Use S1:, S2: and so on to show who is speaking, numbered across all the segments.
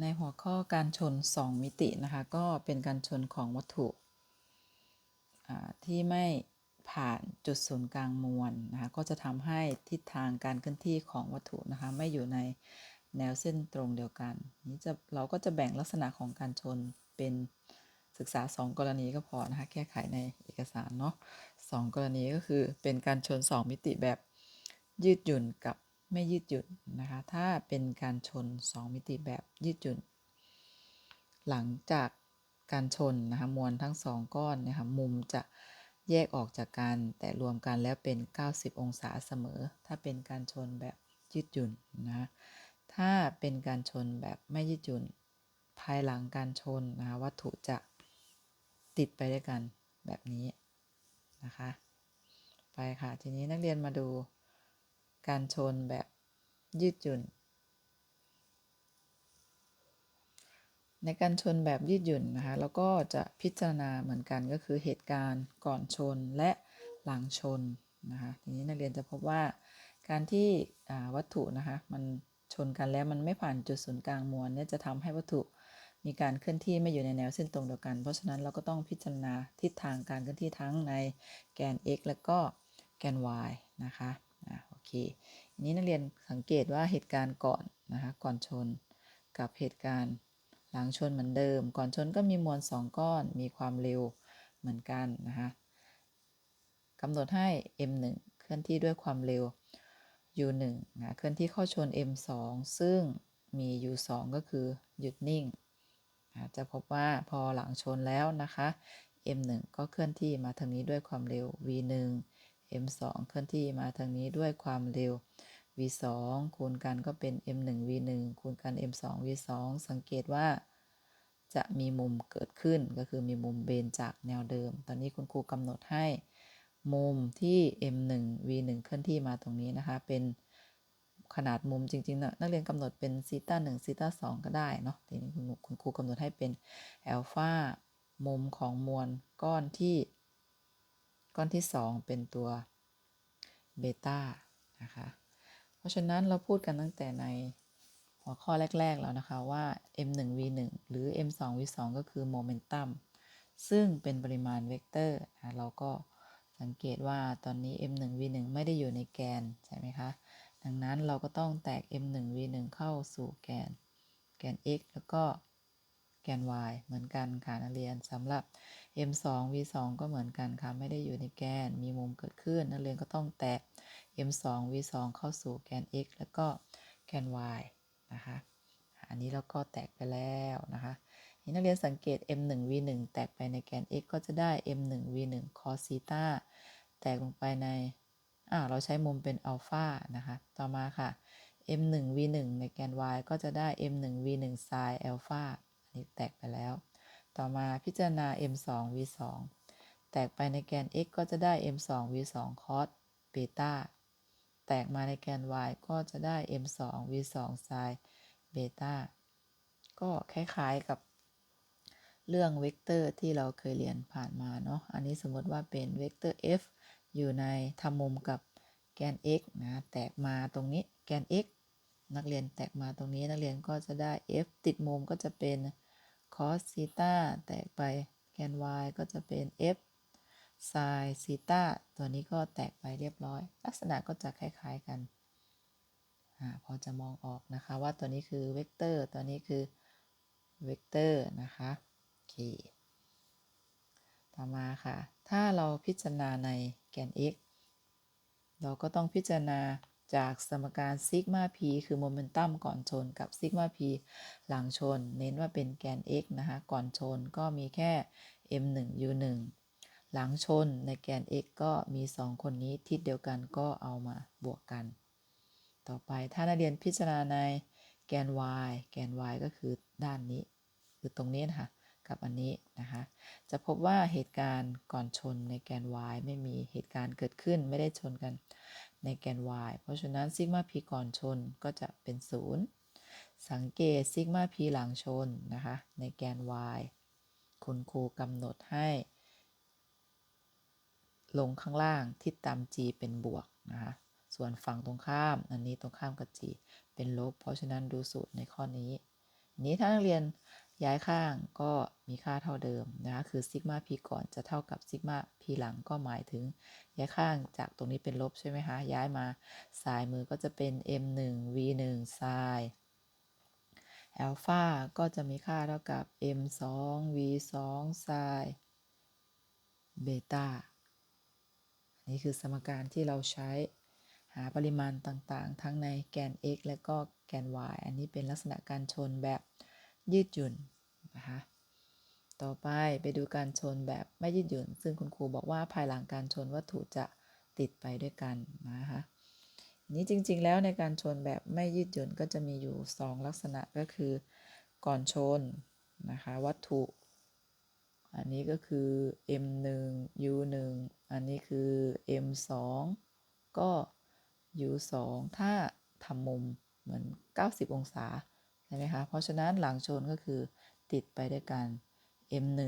S1: ในหัวข้อการชน 2 มิตินะคะ ก็เป็นการชนของวัตถุที่ไม่ผ่านจุดศูนย์กลางมวลนะคะก็จะทำให้ทิศทางการเคลื่อนที่ของวัตถุนะคะ ไม่อยู่ในแนวเส้นตรงเดียวกันนี้จะเราก็จะแบ่งลักษณะของการชนเป็นศึกษา 2 กรณีก็พอนะคะแก้ไขในเอกสารเนาะสองกรณีก็คือเป็นการชน 2 มิติแบบยืดหยุ่นกับ ไม่ยืดหยุ่นนะคะ ถ้าเป็นการชน 2 มิติแบบยืดหยุ่น หลังจากการชนนะคะมวลทั้งสองก้อนนะคะมุมจะแยกออกจากกัน แต่รวมกันแล้วเป็น 90 องศาเสมอ ถ้าเป็นการชนแบบยืดหยุ่นนะถ้าเป็นการชนแบบไม่ยืดหยุ่น ภายหลังการชนนะคะวัตถุจะติดไปด้วยกันแบบนี้นะคะ ไปค่ะ ทีนี้นักเรียนมาดู การชนแบบยืดหยุ่น ในการชนแบบยืดหยุ่นนะคะแล้วก็จะพิจารณาเหมือนกันก็คือเหตุการณ์ก่อนชนและหลังชนนะคะทีนี้นักเรียนจะพบว่าการที่วัตถุนะคะมันชนกันแล้วมันไม่ผ่านจุดศูนย์กลางมวลเนี่ยจะทำให้วัตถุมีการเคลื่อนที่ไม่อยู่ในแนวเส้นตรงเดียวกัน เพราะฉะนั้นเราก็ต้องพิจารณาทิศทางการเคลื่อนที่ทั้งในแกน x แล้วก็แกน y นะคะ เคอันนี้นักเรียนสังเกตว่าเหตุการณ์ก่อนนะคะก่อนชนกับเหตุการณ์หลังชนเหมือนเดิม ก่อนชนก็มีมวล 2 ก้อนมีความเร็วเหมือนกันนะคะกำหนดให้ m1 เคลื่อนที่ด้วยความเร็ว u1 นะเคลื่อนที่เข้าชน m2 ซึ่งมี u2 ก็คือหยุดนิ่งนะจะพบว่าพอหลังชนแล้วนะคะ m1 ก็เคลื่อนที่มาทางนี้ด้วยความเร็ว v1 m2 เคลื่อนที่มาทางนี้ด้วยความเร็ว v2 คูณกันก็เป็น m1 v1 คูณกัน m2 v2 สังเกตว่า จะมีมุมเกิดขึ้นก็คือมีมุมเบนจากแนวเดิม ตอนนี้คุณครูกำหนดให้ มุมที่ m1 v1 เคลื่อนที่มาตรงนี้นะคะ เป็นขนาดมุมจริงๆนะนักเรียนกำหนดเป็นซีตาหนึ่งซีตาสองก็ได้เนาะทีนี้คุณคุณครูกำหนดให้เป็นอัลฟามุมของมวลก้อนที่ ก้อนที่ 2 เป็นตัวเบต้านะคะ เพราะฉะนั้นเราพูดกันตั้งแต่ในหัวข้อแรก ๆ แล้วนะคะว่า m1 v1 หรือ m2 v2 ก็คือโมเมนตัมซึ่งเป็นปริมาณเวกเตอร์นะเราก็สังเกตว่าตอนนี้ m1 v1 ไม่ได้อยู่ในแกน ใช่ไหมคะ ดังนั้นเราก็ต้องแตก m1 v1 เข้าสู่แกน แกน x แล้วก็แกน y เหมือนกันค่ะนักเรียนสำหรับ m2 v2 ก็เหมือนกันค่ะไม่ได้อยู่ในแกนมีมุมเกิดขึ้นนักเรียนก็ต้องแตก m2 v2 เข้าสู่แกน x แล้วก็แกน y นะคะอันนี้เราก็แตกไปแล้วนะคะนี่นักเรียนสังเกต m1 v1 แตกไปในแกน x ก็จะได้ m1 v1 cos ซีตาแตกลงไปในอ่าเราใช้มุมเป็นอัลฟานะคะ ต่อมาค่ะ m1 v1 ในแกน y ก็จะได้ m1 v1 sin อัลฟาอันนี้แตกไปแล้ว ต่อมาพิจารณา m2 v2 แตกไปในแกน x ก็จะได้ m2 v2 cos เบต้าแตกมาในแกน y ก็จะได้ m2 v2 sin เบต้าก็คล้ายๆกับเรื่องเวกเตอร์ที่เราเคยเรียนผ่านมาเนาะ อันนี้สมมติว่าเป็นเวกเตอร์ f อยู่ในทำมุมกับแกน x นะ แตกมาตรงนี้แกน x นักเรียนแตกมาตรงนี้นักเรียนก็จะได้ f ติดมุมก็จะเป็น cos ซีตาแตกไปแกน y ก็จะเป็น f sin ซีตาตัวนี้ก็แตกไปเรียบร้อย ลักษณะก็จะคล้าย ๆกันอพอจะมองออกนะคะว่าตัวนี้คือเวกเตอร์ตัวนี้คือเวกเตอร์นะคะโอเคต่อมาค่ะ ถ้าเราพิจารณาในแกน x เราก็ต้องพิจารณา จากสมการซิกมา p คือโมเมนตัมก่อนชนกับซิกมา p หลังชน เน้นว่าเป็นแกน x นะคะ ก่อนชนก็มีแค่ m1 u1 หลังชนในแกน x ก็มี 2 คนนี้ทิศเดียวกันก็เอามาบวกกัน ต่อไปถ้านักเรียนพิจารณาในแกน y แกน y ก็คือด้านนี้ คือตรงนี้นะคะกับอันนี้นะคะ จะพบว่าเหตุการณ์ก่อนชนในแกน y ไม่มีเหตุการณ์เกิดขึ้นไม่ได้ชนกัน ในแกน y เพราะฉะนั้นซิกมา p ก่อนชนก็จะเป็น 0 สังเกตซิกมา p หลังชนนะคะในแกน y คุณครูกำหนดให้ ลงข้างล่างทิศตาม g เป็นบวกนะคะส่วนฝั่งตรงข้าม อันนี้ตรงข้ามกับ g เป็นลบ เพราะฉะนั้นดูสูตรในข้อนี้ นี้ถ้านักเรียน ย้ายข้างก็มีค่าเท่าเดิมนะคะคือซิกมา p ก่อนจะเท่ากับซิกมา p หลังก็หมายถึง ย้ายข้างจากตรงนี้เป็นลบใช่ไหมคะ ย้ายมาซ้ายมือก็จะเป็น m1 v1 sin อัลฟาก็จะมีค่าเท่ากับ m2 v2 sin เบต้านี่คือสมการที่เราใช้หาปริมาณต่างๆ ทั้งในแกน x และก็แกน y อันนี้เป็นลักษณะการชนแบบ ยืดหยุ่นนะคะต่อไปไปดูการชนแบบไม่ยืดหยุ่น ซึ่งคุณครูบอกว่าภายหลังการชนวัตถุจะติดไปด้วยกันนะคะนี้จริงๆ แล้วในการชนแบบไม่ยืดหยุ่นก็จะมีอยู่ 2 ลักษณะก็คือ ก่อนชนนะคะวัตถุ อันนี้ก็คือ m1 u1 อันนี้คือ m2 ก็ u2 ถ้าทำมุมเหมือน 90 องศา ช่ไหมคะ เพราะฉะนั้นหลังชนก็คือติดไปด้วยกัน m1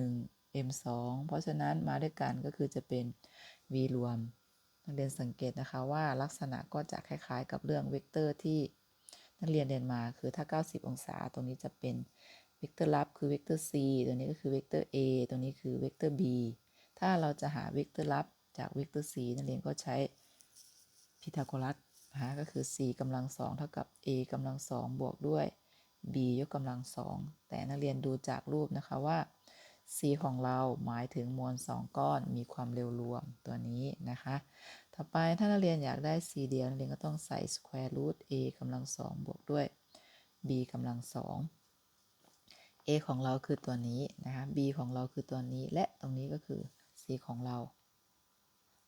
S1: m2 เพราะฉะนั้นมาด้วยกันก็คือจะเป็น v รวม นักเรียนสังเกตนะคะว่าลักษณะก็จะคล้ายๆ กับเรื่องเวกเตอร์ที่นักเรียนเรียนมาคือถ้า 90 องศา ตรงนี้จะเป็นเวกเตอร์ลับคือเวกเตอร์ c ตัวนี้ก็คือเวกเตอร์ a ตรงนี้คือเวกเตอร์ b ถ้าเราจะหาเวกเตอร์ลับจากเวกเตอร์ c นักเรียนก็ใช้พีทาโกรัสนะคะก็คือ c กำลังสองเท่ากับ a กำลังสองบวกด้วย b ยกกำลังสองแต่นักเรียนดูจากรูปนะคะว่า c ของเราหมายถึงมวล 2 ก้อนมีความเร็วรวมตัวนี้นะคะ ต่อไปถ้านักเรียนอยากได้ c เดียวนักเรียนก็ต้องใส่ square root a กำลังสองบวกด้วย b กำลังสอง a ของเราคือตัวนี้นะคะ b ของเราคือตัวนี้และตรงนี้ก็คือ c ของเรา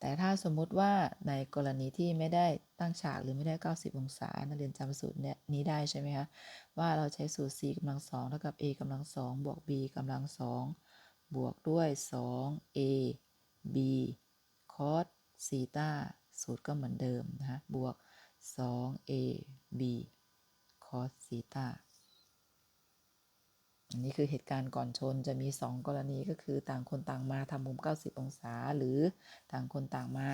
S1: แต่ถ้าสมมุติว่าในกรณีที่ไม่ได้ตั้งฉากหรือไม่ได้ 90 องศา นักเรียนจำสูตรเนี้ย นี้ได้ใช่ไหมคะว่าเราใช้สูตร c กำลังสองเท่ากับ a กำลังสองบวก b กำลังสองบวกด้วย2 a b cos ซีตาสูตรก็เหมือนเดิมนะคะบวก2 a b cos ซีตาอันนี้คือเหตุการณ์ก่อนชนจะมี 2 กรณีก็คือต่างคนต่างมาทำมุม 90 องศา หรือต่างคนต่างมา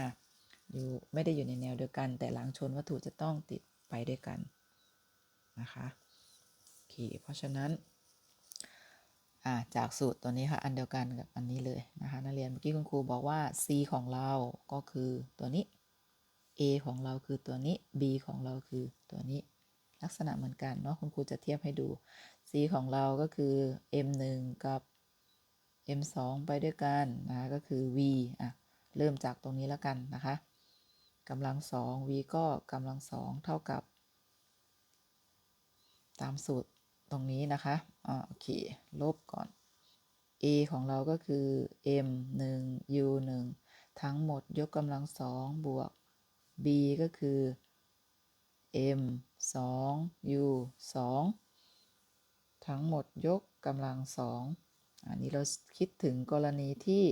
S1: อยู่ไม่ได้อยู่ในแนวเดียวกัน แต่หลังชนวัตถุจะต้องติดไปด้วยกัน นะคะโอเคเพราะฉะนั้นจากสูตรตัวนี้ค่ะ อันเดียวกันกับอันนี้เลยนะคะนักเรียนเมื่อกี้คุณครูบอกว่า c ของเราก็คือตัวนี้ a ของเราคือตัวนี้ b ของเราคือตัวนี้ ลักษณะเหมือนกันเนาะคุณครูจะเทียบให้ดู c ของเราก็คือ m1 กับ m2 ไปด้วยกันนะคะก็คือ v อะเริ่มจากตรงนี้แล้วกันนะคะกำลังสอง v ก็กำลังสองเท่ากับ ตามสูตรตรงนี้นะคะอ่าโอเค ลบก่อน a ของเราก็คือ m 1 u 1 ทั้งหมดยกกำลังสองบวก b ก็คือ m 2 u 2 ทั้งหมดยกกำลังสองอันนี้เราคิดถึงกรณีที่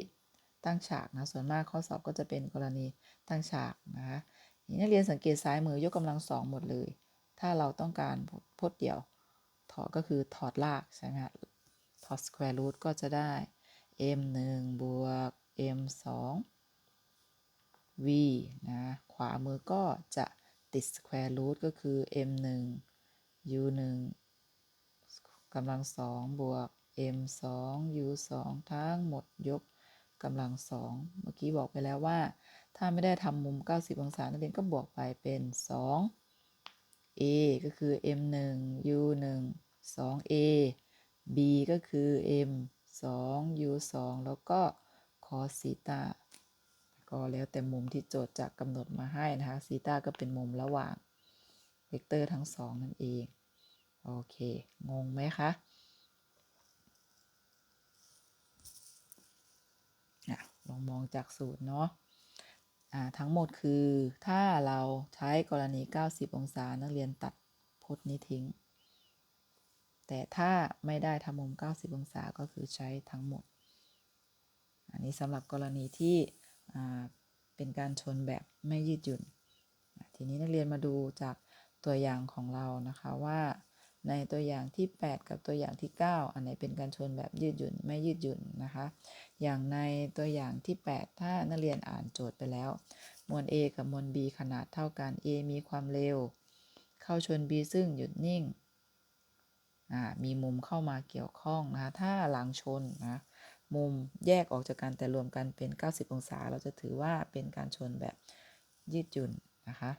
S1: ตั้งฉากนะ ส่วนมากข้อสอบก็จะเป็นกรณีตั้งฉากนะคะนี่นักเรียนสังเกตซ้ายมือยกกำลังสองหมดเลย ถ้าเราต้องการพจน์เดี่ยว ถอดก็คือถอดรากใช่ไหมคะถอด square root ก็จะได้ m 1บวก m 2 v นะ ขวามือก็จะติด square root ก็คือ m 1 u 1กำลังสองบวก m 2 u 2ทั้งหมดยกกำลังสองเมื่อกี้บอกไปแล้วว่า ถ้าไม่ได้ทำมุม 90 องศานักเรียนก็บวกไปเป็น 2 a ก็คือ m 1 u 1 2 a b ก็คือ m 2 u 2แล้วก็ cos ซีตาก็แล้วแต่มุมที่โจทย์จะกำหนดมาให้นะคะซีตาก็เป็นมุมระหว่างเวกเตอร์ทั้งสองนั่นเอง โอเค งงไหมคะลองมองจากสูตรเนาะ ทั้งหมดคือถ้าเราใช้กรณี 90 องศา นักเรียนตัดพจน์นี้ทิ้ง แต่ถ้าไม่ได้ทำมุม 90 องศาก็คือใช้ทั้งหมด อันนี้สำหรับกรณีที่เป็นการชนแบบไม่ยืดหยุ่น ทีนี้นักเรียนมาดูจากตัวอย่างของเรานะคะว่า ในตัวอย่างที่ 8 กับตัวอย่างที่ 9 อันไหนเป็นการชนแบบยืดหยุ่นไม่ยืดหยุ่นนะคะ อย่างในตัวอย่างที่ 8 ถ้านักเรียนอ่านโจทย์ไปแล้ว มวล A กับมวล B ขนาดเท่ากัน A มีความเร็ว เข้าชน B ซึ่งหยุดนิ่ง มีมุมเข้ามาเกี่ยวข้องนะคะ ถ้าหลังชนนะมุมแยกออกจากกันแต่รวมกันเป็น 90 องศา เราจะถือว่าเป็นการชนแบบยืดหยุ่นนะคะ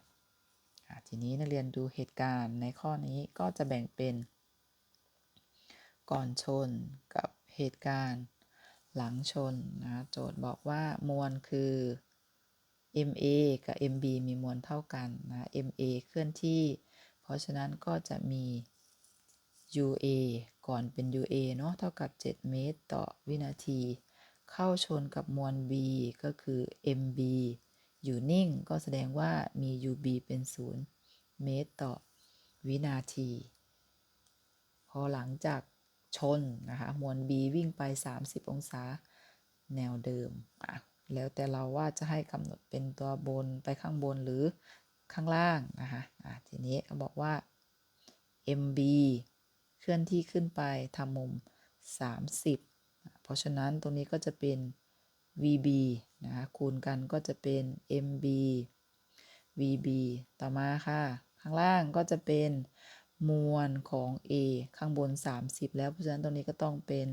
S1: ทีนี้นักเรียนดูเหตุการณ์ในข้อนี้ก็จะแบ่งเป็น ก่อนชนกับเหตุการณ์หลังชนนะโจทย์บอกว่ามวลคือ MA กับ MB มีมวลเท่ากันนะ MA เคลื่อนที่ เพราะฉะนั้นก็จะมี UA ก่อนเป็น UA เนาะเท่ากับ 7 เมตรต่อวินาที เข้าชนกับมวล B ก็คือ MB อยู่นิ่งก็แสดงว่ามี UB เป็น0เมตรต่อวินาที พอหลังจากชนนะคะมวล B วิ่งไป 30 องศาแนวเดิมอะแล้วแต่เราว่าจะให้กำหนดเป็นตัวบนไปข้างบนหรือข้างล่างนะคะอะทีนี้เขาบอกว่า MB เคลื่อนที่ขึ้นไปทำมุม 30 เพราะฉะนั้นตรงนี้ก็จะเป็น VB นะคะคูณกันก็จะเป็น MB VB ต่อมาค่ะ ข้างล่างก็จะเป็นมวลของ A ข้างบน 30 แล้ว เพราะฉะนั้นตรงนี้ก็ต้องเป็น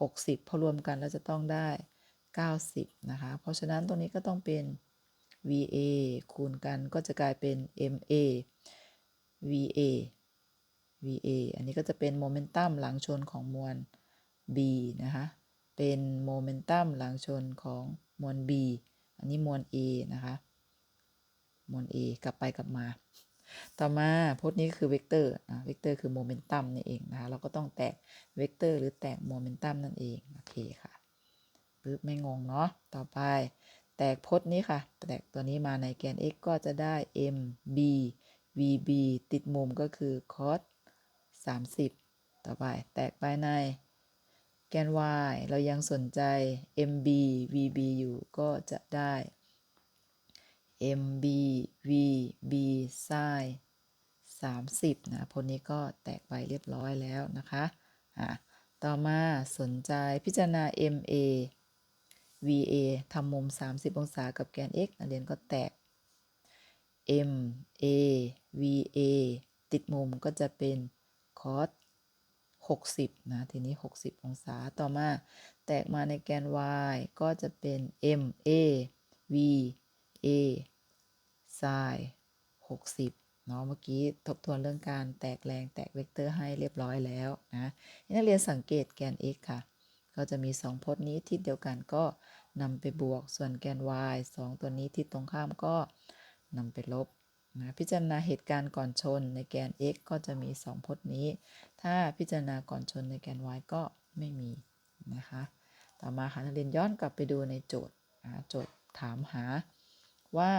S1: 60 พอรวมกันแล้วจะต้องได้ 90 นะคะ เพราะฉะนั้นตรงนี้ก็ต้องเป็น VA คูณกันก็จะกลายเป็น MA VA VA อันนี้ก็จะเป็นโมเมนตัมหลังชนของมวล B นะคะ เป็นโมเมนตัมหลังชนของมวล B อันนี้มวล A นะคะมวล A กลับไปกลับมา ต่อมาพจน์นี้คือเวกเตอร์นะเวกเตอร์คือโมเมนตัมนี่เองนะคะเราก็ต้องแตกเวกเตอร์หรือแตกโมเมนตัมนั่นเองโอเคค่ะปึ๊บไม่งงเนาะต่อไป แตกพจน์นี้ค่ะ แตกตัวนี้มาในแกน x ก็จะได้ m b v b ติดมุมก็คือ cos 30 ต่อไป แตกไปใน แกน y เรายังสนใจ mb vb อยู่ก็จะได้ mb vb sin 30 นะพจนนี้ก็แตกไปเรียบร้อยแล้วนะคะอะต่อมาสนใจพิจารณา ma va ทำมุม 30 องศากับแกน x นักเรียนก็แตก m a v a ติดมุมก็จะเป็น cos 60 นะ ทีนี้ 60 องศาต่อมา แตกมาในแกน y ก็จะเป็น m a v a sin 60 เนาะ เมื่อกี้ทบทวนเรื่องการแตกแรงแตกเวกเตอร์ให้เรียบร้อยแล้วนะนักเรียนสังเกตแกน x ค่ะ ก็จะมี 2พจน์นี้ทิศเดียวกันก็นำไปบวก ส่วนแกน y 2 ตัวนี้ทิศตรงข้ามก็นำไปลบ นะพิจารณาเหตุการณ์ก่อนชนในแกน x ก็จะมี 2พจน์นี้ ถ้าพิจารณาก่อนชนในแกน y ก็ไม่มีนะคะ ต่อมาค่ะนักเรียนย้อนกลับไปดูในโจทย์นะโจทย์ถามหาว่า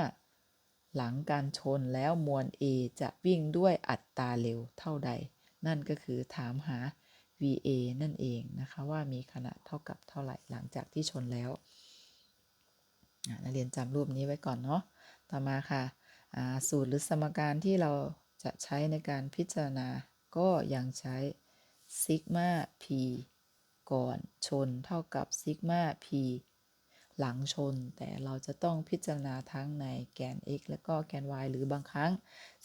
S1: หลังการชนแล้วมวล A จะวิ่งด้วยอัตราเร็วเท่าใด นั่นก็คือถามหา VA นั่นเองนะคะว่ามีขนาดเท่ากับเท่าไหร่หลังจากที่ชนแล้วนักเรียนจำรูปนี้ไว้ก่อนเนาะ ต่อมาค่ะ สูตรหรือสมการที่เราจะใช้ในการพิจารณา ก็ยังใช้ซิกมา p ก่อนชนเท่ากับซิกมา p หลังชน แต่เราจะต้องพิจารณาทั้งในแกน x และก็แกน y หรือบางครั้ง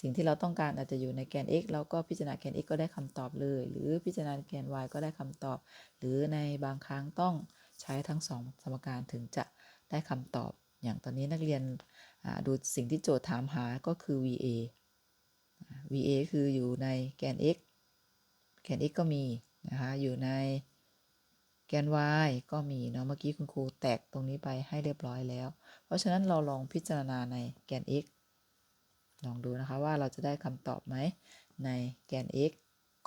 S1: สิ่งที่เราต้องการอาจจะอยู่ในแกน x แล้วก็พิจารณาแกน x ก็ได้คำตอบเลย หรือพิจารณาแกน y ก็ได้คำตอบ หรือในบางครั้งต้องใช้ทั้งสองสมการถึงจะได้คำตอบ อย่างตอนนี้นักเรียน ดูสิ่งที่โจทย์ถามหาก็คือ VA VA คืออยู่ในแกน x แกน x ก็มีนะคะ อยู่ในแกน y ก็มีเนาะ เมื่อกี้คุณครูแตกตรงนี้ไปให้เรียบร้อยแล้ว เพราะฉะนั้นเราลองพิจารณาในแกน x ลองดูนะคะว่าเราจะได้คำตอบไหมในแกน x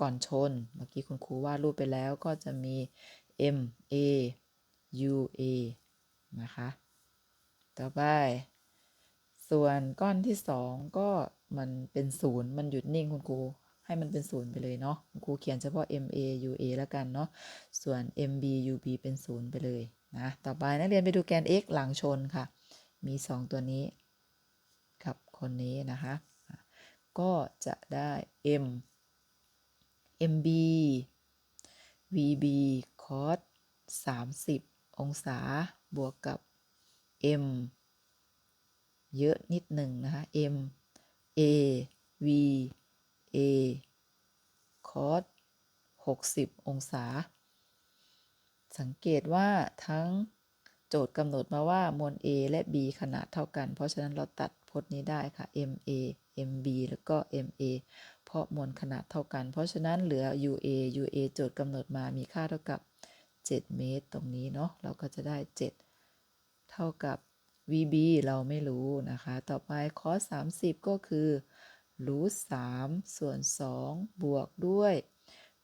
S1: ก่อนชน เมื่อกี้คุณครูวาดรูปไปแล้วก็จะมี m a u a นะคะ ต่อไป ส่วนก้อนที่2ก็มันเป็นศูนย์มันหยุดนิ่งคุณครูให้มันเป็นศูนย์ไปเลยเนาะคุณครูเขียนเฉพาะ m a u a แล้วกันเนาะส่วน m b u b เป็นศูนย์ไปเลยนะต่อไปนักเรียนไปดูแกน x หลังชนค่ะ มี 2 ตัวนี้กับคนนี้นะคะ ก็จะได้ m mb vb cos 30 องศาบวกกับ m เยอะนิดหนึ่งนะคะ m a v a cos 60 องศา สังเกตว่าทั้งโจทย์กำหนดมาว่ามวล A และ B ขนาดเท่ากัน เพราะฉะนั้นเราตัดพจน์นี้ได้ค่ะ MA MB แล้วก็ MA เพราะมวลขนาดเท่ากัน เพราะฉะนั้นเหลือ UA UA โจทย์กำหนดมามีค่าเท่ากับ 7 เมตร ตรงนี้เนาะ เราก็จะได้ 7 เท่ากับ VB เราไม่รู้นะคะ ต่อไป cos 30 ก็คือรูท3ส่วน 2 บวกด้วย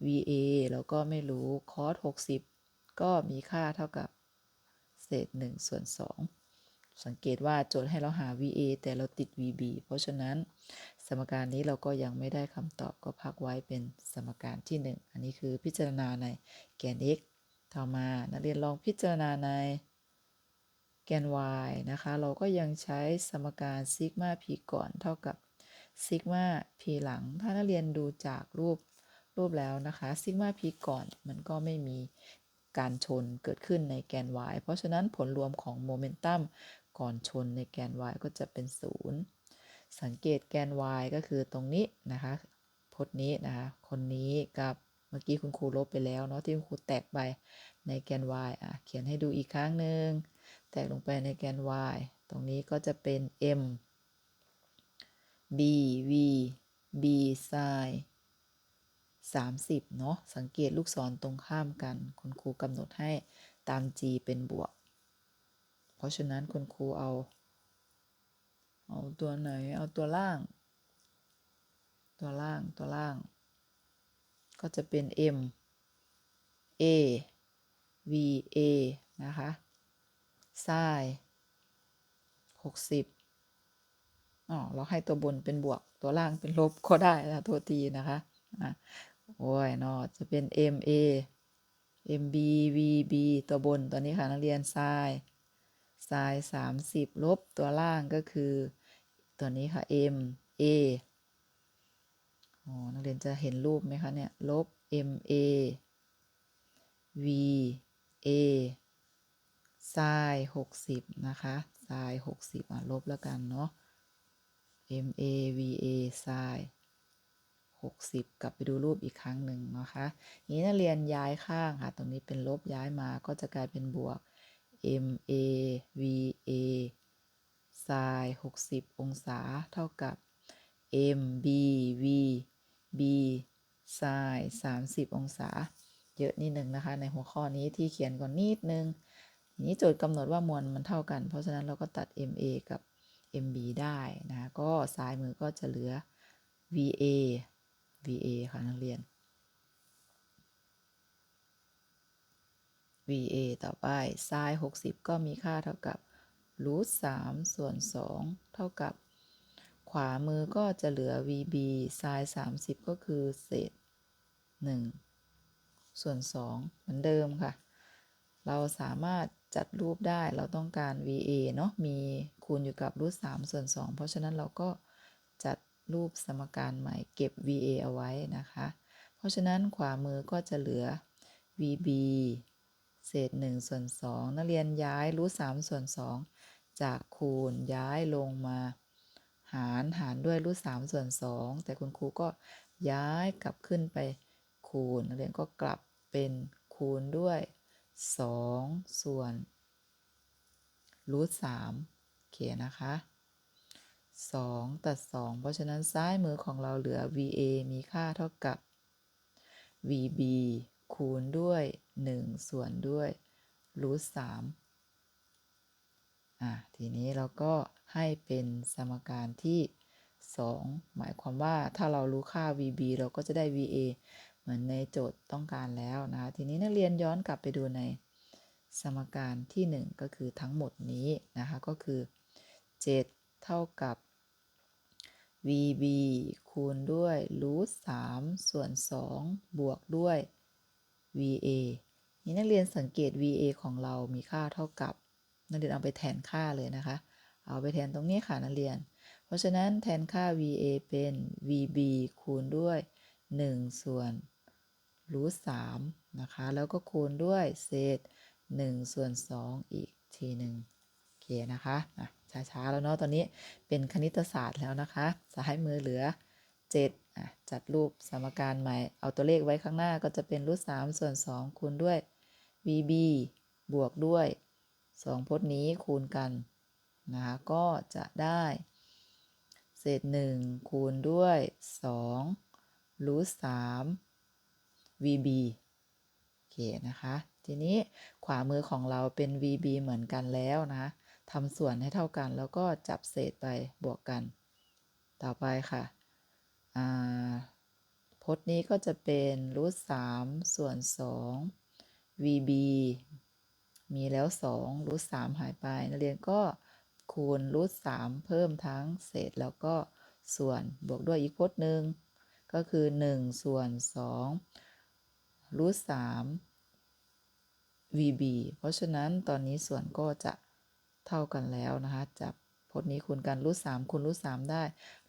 S1: VA แล้วก็ไม่รู้ cos 60 ก็มีค่าเท่ากับเศษ 1 ส่วน 2 สังเกตว่าโจทย์ให้เราหา VA แต่เราติด VB เพราะฉะนั้นสมการนี้เราก็ยังไม่ได้คำตอบก็พักไว้เป็นสมการที่ 1 อันนี้คือพิจารณาในแกน x ต่อมานักเรียนลองพิจารณาใน แกน y นะคะ เราก็ยังใช้สมการซิกมา p ก่อนเท่ากับซิกมา p หลัง ถ้านักเรียนดูจากรูปรูปแล้วนะคะซิกมา p ก่อนมันก็ไม่มีการชนเกิดขึ้นในแกน y เพราะฉะนั้นผลรวมของโมเมนตัมก่อนชนในแกน y ก็จะเป็น 0 สังเกตแกน y ก็คือตรงนี้นะคะพจน์นี้นะคะ คนนี้กับเมื่อกี้คุณครูลบไปแล้วเนาะที่คุณครูแตกไปในแกน y อะเขียนให้ดูอีกครั้งหนึ่ง แตกลงไปในแกน y ตรงนี้ก็จะเป็น m b v b sin 30 เนาะ สังเกตลูกศรตรงข้ามกัน คุณครูกำหนดให้ตาม g เป็นบวก เพราะฉะนั้นคุณครูเอา เอาตัวไหน เอาตัวล่าง ตัวล่าง ตัวล่าง ก็จะเป็น m a v a นะคะ sin 60อ๋อเราให้ตัวบนเป็นบวกตัวล่างเป็นลบก็ได้นะตัวทีนะคะอะโอ้ยเนาะจะเป็น m a m b v b ตัวบนตัวนี้ค่ะนักเรียน sin sin 30ลบตัวล่างก็คือ ตัวนี้ค่ะ m a อ๋อนักเรียนจะเห็นรูปไหมคะเนี่ย ลบ m a v a sin 60นะคะ sin 60อะลบแล้วกันเนาะ m a v a sin 60กสิบกลับไปดูรูปอีกครั้งหนึ่งนะคะนี้นักเรียนย้ายข้างค่ะ ตรงนี้เป็นลบย้ายมาก็จะกลายเป็นบวก m a v a sin 60องศาเท่ากับ m b v b sin 30องศา เยอะนิดหนึ่งนะคะ ในหัวข้อนี้ที่เขียนก่อนนิดนึง ทีนี้โจทย์กำหนดว่ามวลมันเท่ากัน เพราะฉะนั้นเราก็ตัด MA กับ MB ได้นะคะก็ซ้ายมือก็จะเหลือ VA VA ค่ะนักเรียน VA ต่อไป sin 60 ก็มีค่าเท่ากับรูท3ส่วน 2 เท่ากับ ขวามือก็จะเหลือ VB sin 30 ก็คือเศษ 1 ส่วน 2 เหมือนเดิมค่ะ เราสามารถ จัดรูปได้เราต้องการ VA เนาะมีคูณอยู่กับรูท3ส่วน 2 เพราะฉะนั้นเราก็จัดรูปสมการใหม่เก็บ VA เอาไว้นะคะ เพราะฉะนั้นขวามือก็จะเหลือ VB เศษ1ส่วน2นักเรียนย้ายรูท3ส่วน 2 จากคูณย้ายลงมา หารหารด้วยรูท3ส่วน 2 แต่คุณครูก็ย้ายกลับขึ้นไปคูณนักเรียนก็กลับเป็นคูณด้วย 2ส่วนรูท3โอเคนนะคะ2ตัด2เพราะฉะนั้นซ้ายมือของเราเหลือ VA มีค่าเท่ากับ VB คูณด้วย 1 ส่วนด้วยรูท3อะทีนี้เราก็ให้เป็นสมการที่ 2 หมายความว่าถ้าเรารู้ค่า VB เราก็จะได้ VA มือนในโจทย์ต้องการแล้วนะคะทีนี้นักเรียนย้อนกลับไปดูในสมการที่ 1 ก็คือทั้งหมดนี้นะคะก็คือ 7 เท่ากับ VB คูณด้วยรูท3ส่วน2บวกด้วย VA นี่นักเรียนสังเกต VA ของเรามีค่าเท่ากับ นักเรียนเอาไปแทนค่าเลยนะคะ เอาไปแทนตรงนี้ค่ะนักเรียน เพราะฉะนั้นแทนค่า VA เป็น VB คูณด้วย1ส่วน รูท3นะคะ แล้วก็คูณด้วยเศษ1ส่วน2อีกทีหนึ่งโอเคนะคะช้าๆแล้วเนาะตอนนี้เป็นคณิตศาสตร์แล้วนะคะซ้ายมือเหลือ7อะจัดรูปสมการใหม่ เอาตัวเลขไว้ข้างหน้าก็จะเป็นรูท3ส่วน 2 คูณด้วย vb บวกด้วย 2 พจน์นี้คูณกันนะคะก็จะได้ เศษ 1 คูณด้วย2รูท3 vb โอเคนะคะ ทีนี้ขวามือของเราเป็น vb เหมือนกันแล้วนะทำส่วนให้เท่ากันแล้วก็จับเศษไปบวกกัน ต่อไปค่ะอ่าพจน์นี้ก็จะเป็นรูท3ส่วน2 vb มีแล้ว2รูท3หายไป นักเรียนก็คูณรูท3เพิ่มทั้งเศษแล้วก็ส่วนบวกด้วยอีกพจน์หนึ่งก็คือ 1 ส่วน 2 รูท3 vb เพราะฉะนั้นตอนนี้ส่วนก็จะเท่ากันแล้วนะคะจับพจน์นี้คูณกันรูท3คูณรูท3ได้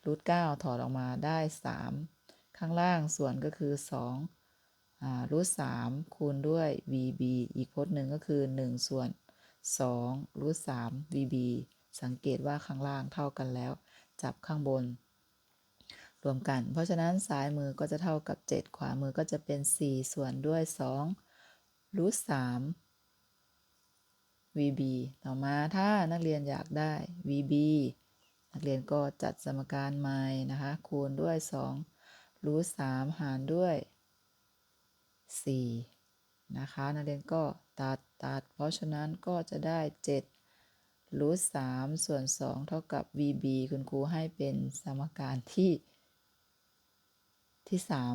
S1: รูท9ถอดออกมาได้3ข้างล่างส่วนก็คือ2รูท3คูณด้วย vb อีกพจน์หนึ่งก็คือ1ส่วน2รูท3 vb สังเกตว่าข้างล่างเท่ากันแล้ว จับข้างบน รวมกัน เพราะฉะนั้นซ้ายมือก็จะเท่ากับ 7 ขวามือก็จะเป็น 4 ส่วนด้วย 2 รูท3 VB ต่อมาถ้านักเรียนอยากได้ VB นักเรียนก็จัดสมการใหม่นะคะ คูณด้วย 2 รูท3หารด้วย 4 นะคะ นักเรียนก็ตัดตัด เพราะฉะนั้นก็จะได้ 7รูท3ส่วน2เท่ากับ VB คุณครูให้เป็นสมการที่ ที่3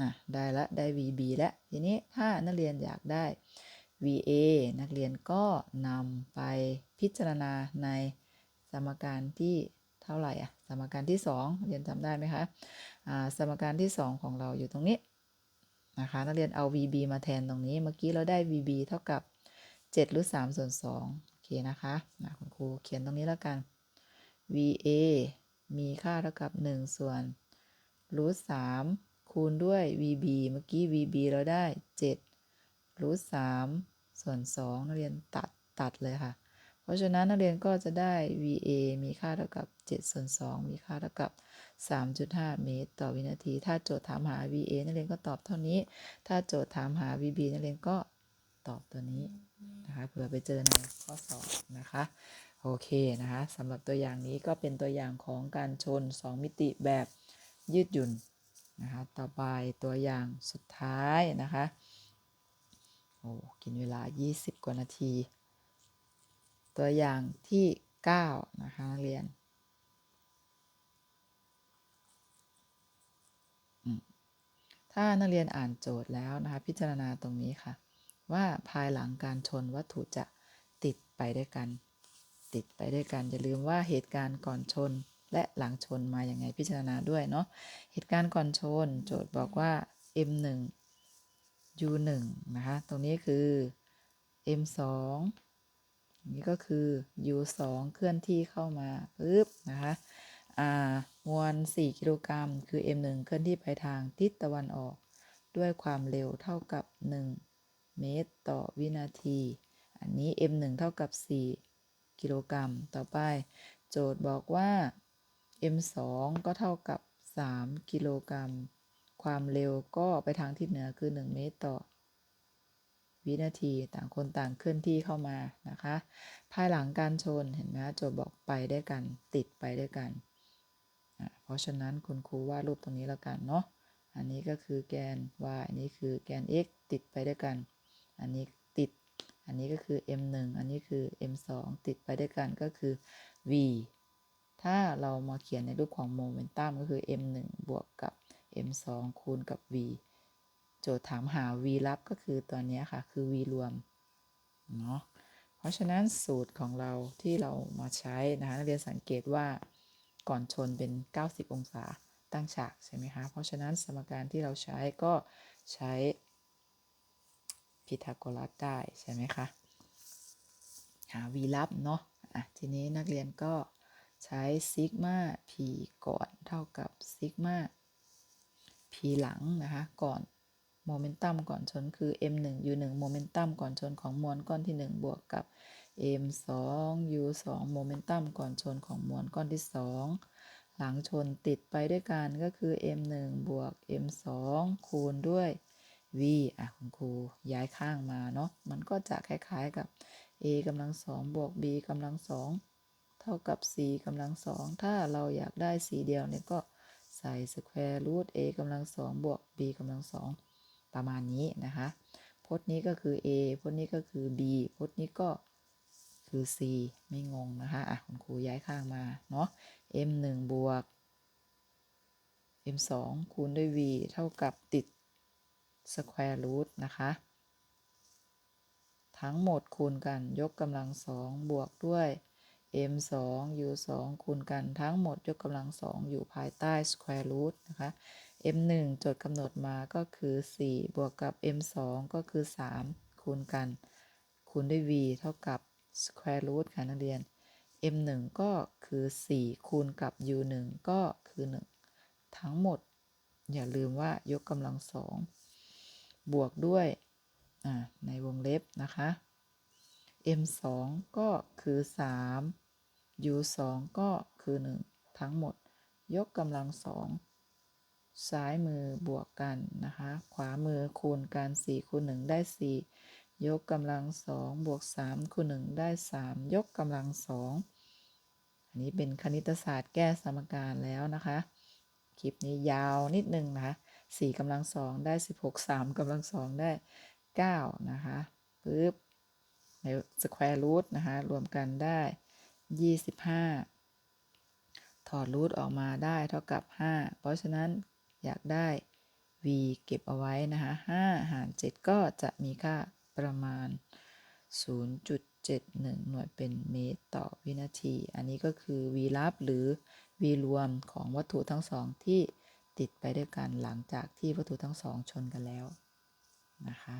S1: อะได้ละได้ VB แล้วทีนี้ถ้านักเรียนอยากได้ VA นักเรียนก็นำไปพิจารณาในสมการที่เท่าไหร่อะสมการที่ 2 เรียนจำได้ไหมคะอ่าสมการที่ 2 ของเราอยู่ตรงนี้นะคะนักเรียนเอา VB มาแทนตรงนี้ เมื่อกี้เราได้ VB เท่ากับ 7 รูท3ส่วน2โอเคนะคะนะคุณครูเขียนตรงนี้แล้วกัน VA มีค่าเท่ากับ 1 ส่วน รูท3คูณด้วย VB เมื่อกี้ VB เราได้7รูท3ส่วน2นักเรียนตัดตัดเลยค่ะ เพราะฉะนั้นนักเรียนก็จะได้ VA มีค่าเท่ากับ7ส่วน2มีค่าเท่ากับ 3.5 เมตร ต่อวินาที ถ้าโจทย์ถามหา VA นักเรียนก็ตอบเท่านี้ ถ้าโจทย์ถามหา VB นักเรียนก็ตอบตัวนี้นะคะเผื่อไปเจอในข้อสอบนะคะโอเคนะคะสำหรับตัวอย่างนี้ก็เป็นตัวอย่างของการชน 2 มิติแบบ ยืดหยุ่นนะคะต่อไปตัวอย่างสุดท้ายนะคะโอ้กินเวลา 20 กว่านาที ตัวอย่างที่ 9 นะคะนักเรียนถ้านักเรียนอ่านโจทย์แล้วนะคะ พิจารณาตรงนี้ค่ะ ว่าภายหลังการชนวัตถุจะติดไปด้วยกัน ติดไปด้วยกัน อย่าลืมว่าเหตุการณ์ก่อนชน และหลังชนมาอย่างไงพิจารณาด้วยเนาะเหตุการณ์ก่อนชน โจทย์บอกว่า m1 u1 นะคะ ตรงนี้คือ m2 นี่ก็คือ u2 เคลื่อนที่เข้ามาปึ๊บนะคะอ่ามวล 4 กิโลกรัม คือ m1 เคลื่อนที่ไปทางทิศตะวันออก ด้วยความเร็วเท่ากับ 1 เมตรต่อวินาที อันนี้ m1 เท่ากับ 4 กิโลกรัม ต่อไป โจทย์บอกว่า m2 ก็เท่ากับ 3 กิโลกรัม ความเร็วก็ไปทางทิศเหนือคือ 1 เมตรต่อ วินาทีต่างคนต่างเคลื่อนที่เข้ามานะคะ ภายหลังการชนเห็นไหมโจทย์บอกไปได้วยกันติดไปได้วยกัน เพราะฉะนั้นคุณครูวาดรูปตรงนี้แล้วกันเนาะ อันนี้ก็คือแกน y อันนี้คือแกน x ติดไปด้วยกัน อันนี้ติด อันนี้ก็คือ m1 อันนี้คือ m2 ติดไปด้วยกันก็คือ v ถ้าเรามาเขียนในรูปของโมเมนตัมก็คือ m1 บวกกับ m2 คูณกับ v โจทย์ถามหา v ลับก็คือตัวนี้ค่ะ คือ v รวมเนาะเพราะฉะนั้นสูตรของเราที่เรามาใช้นะคะนักเรียนสังเกตว่าก่อนชนเป็น 90 องศาตั้งฉาก ใช่ไหมคะ เพราะฉะนั้นสมการที่เราใช้ก็ใช้พีทาโกรัสได้ ใช่ไหมคะ หา v ลับเนาะอะทีนี้นักเรียนก็ ใช้ซิกมา p ก่อนเท่ากับซิกมา p หลังนะคะก่อนโมเมนตัมก่อนชนคือ m 1 u 1โมเมนตัมก่อนชนของมวลก้อนที่ 1 บวกกับ m 2 u 2โมเมนตัมก่อนชนของมวลก้อนที่ 2 หลังชนติดไปด้วยกันก็คือ m 1บวก m 2คูณด้วย v อะคุณครูย้ายข้างมาเนาะมันก็จะคล้ายๆกับ a กำลังสองบวก b กำลังสอง ท่ากับ c กำลังสองถ้าเราอยากได้ c เดียวเนี่ยก็ใส่ square root a กำลังสองบวก b กำลังสองประมาณนี้นะคะพจน์นี้ก็คือ a พจน์นี้ก็คือ b พจน์นี้ก็คือ c ไม่งงนะคะอะคุณครูย้ายข้างมาเนาะ m 1บวก m 2คูณด้วย v เท่ากับติด square root นะคะทั้งหมดคูณกันยกกำลังสองบวกด้วย m 2 u 2คูณกันทั้งหมดยกกำลังสองอยู่ภายใต้ square root นะคะ m 1จดกำหนดมาก็คือ 4 บวกกับ m 2ก็คือ 3 คูณกัน คูณด้วย v เท่ากับ square root ค่ะนักเรียน m 1ก็คือ 4 คูณกับ u 1ก็คือ 1 ทั้งหมด อย่าลืมว่ายกกำลังสองบวกด้วยในวงเล็บนะคะ m 2ก็คือ 3 u 2ก็คือ 1 ทั้งหมด ยกกำลังสองซ้ายมือบวกกันนะคะ ขวามือคูณกัน4คูณ1ได้ 4 ยกกำลังสองบวก3คูณ1ได้ 3 ยกกำลังสองอันนี้เป็นคณิตศาสตร์แก้สมการแล้วนะคะ คลิปนี้ยาวนิดนึงนะคะ4กำลังสองได้ 16 3กำลังสองได้ 9 นะคะปึ๊บ ในสแควร์รูทนะคะ รวมกันได้ 25 ถอดรูทออกมาได้เท่ากับ 5 เพราะฉะนั้นอยากได้ v เก็บเอาไว้นะคะ5หาร 7 ก็จะมีค่าประมาณ 0.71 หน่วยเป็นเมตรต่อวินาที อันนี้ก็คือ v ลับหรือ v รวมของวัตถุทั้งสองที่ติดไปด้วยกันหลังจากที่วัตถุทั้งสองชนกันแล้วนะคะ